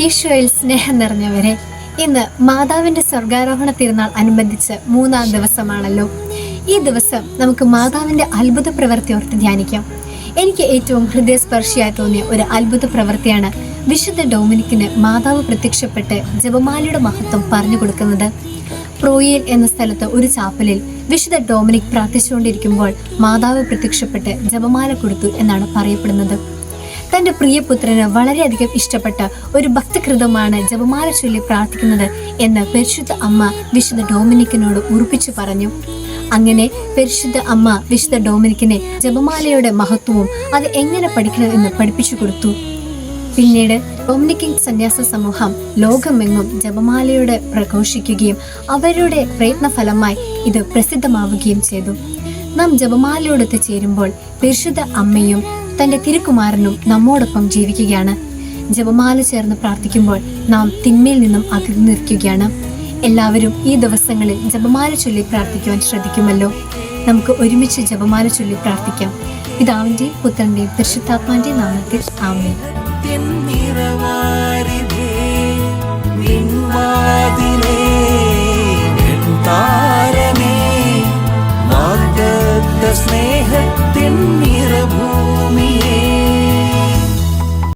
ഈശോയിൽ സ്നേഹം നിറഞ്ഞവരെ ഇന്ന് മാതാവിന്റെ സ്വർഗാരോഹണ തിരുനാൾ അനുബന്ധിച്ച് മൂന്നാം ദിവസമാണല്ലോ. ഈ ദിവസം നമുക്ക് മാതാവിന്റെ അത്ഭുത പ്രവൃത്തി ഓർത്ത് ധ്യാനിക്കാം. എനിക്ക് ഏറ്റവും ഹൃദയസ്പർശിയായി തോന്നിയ ഒരു അത്ഭുത പ്രവൃത്തിയാണ് വിശുദ്ധ ഡൊമിനിക്കിന് മാതാവ് പ്രത്യക്ഷപ്പെട്ട് ജപമാലയുടെ മഹത്വം പറഞ്ഞു കൊടുക്കുന്നത്. പ്രോയിൽ എന്ന സ്ഥലത്ത് ഒരു ചാപ്പലിൽ വിശുദ്ധ ഡോമിനിക് പ്രാർത്ഥിച്ചുകൊണ്ടിരിക്കുമ്പോൾ മാതാവ് പ്രത്യക്ഷപ്പെട്ട് ജപമാല കൊടുത്തു എന്നാണ് പറയപ്പെടുന്നത്. തന്റെ പ്രിയപുത്രന് വളരെയധികം ഇഷ്ടപ്പെട്ട ഒരു ഭക്തകൃതമാണ് ജപമാല ചൊല്ലി പ്രാർത്ഥിക്കുന്നത് എന്ന് പരിശുദ്ധ അമ്മ വിശുദ്ധ ഡോമിനിക്കിനോട് ഉറപ്പിച്ചു പറഞ്ഞു. അങ്ങനെ പരിശുദ്ധ അമ്മ വിശുദ്ധ ഡോമിനിക്കിനെ ജപമാലയുടെ മഹത്വവും അത് എങ്ങനെ പഠിക്കണം എന്ന് പഠിപ്പിച്ചു കൊടുത്തു. പിന്നീട് ഡൊമിനിക്കൻ സന്യാസ സമൂഹം ലോകമെങ്ങും ജപമാലയുടെ പ്രഘോഷിക്കുകയും അവരുടെ പ്രയത്നഫലമായി ഇത് പ്രസിദ്ധമാവുകയും ചെയ്തു. നാം ജപമാലയോടൊത്ത് ചേരുമ്പോൾ പരിശുദ്ധ അമ്മയും തന്റെ തിരുക്കുമാരനും നമ്മോടൊപ്പം ജീവിക്കുകയാണ്. ജപമാല ചേർന്ന് പ്രാർത്ഥിക്കുമ്പോൾ നാം തിന്മയിൽ നിന്നും അകന്നു നിൽക്കുകയാണ്. എല്ലാവരും ഈ ദിവസങ്ങളിൽ ജപമാല ചൊല്ലി പ്രാർത്ഥിക്കുവാൻ ശ്രദ്ധിക്കുമല്ലോ. നമുക്ക് ഒരുമിച്ച് ജപമാല ചൊല്ലി പ്രാർത്ഥിക്കാം. പിതാവിന്റെയും പുത്രന്റെയും പരിശുദ്ധാത്മാന്റെയും നാമത്തിൽ സ്നേഹത്തിൻ നിറഭൂ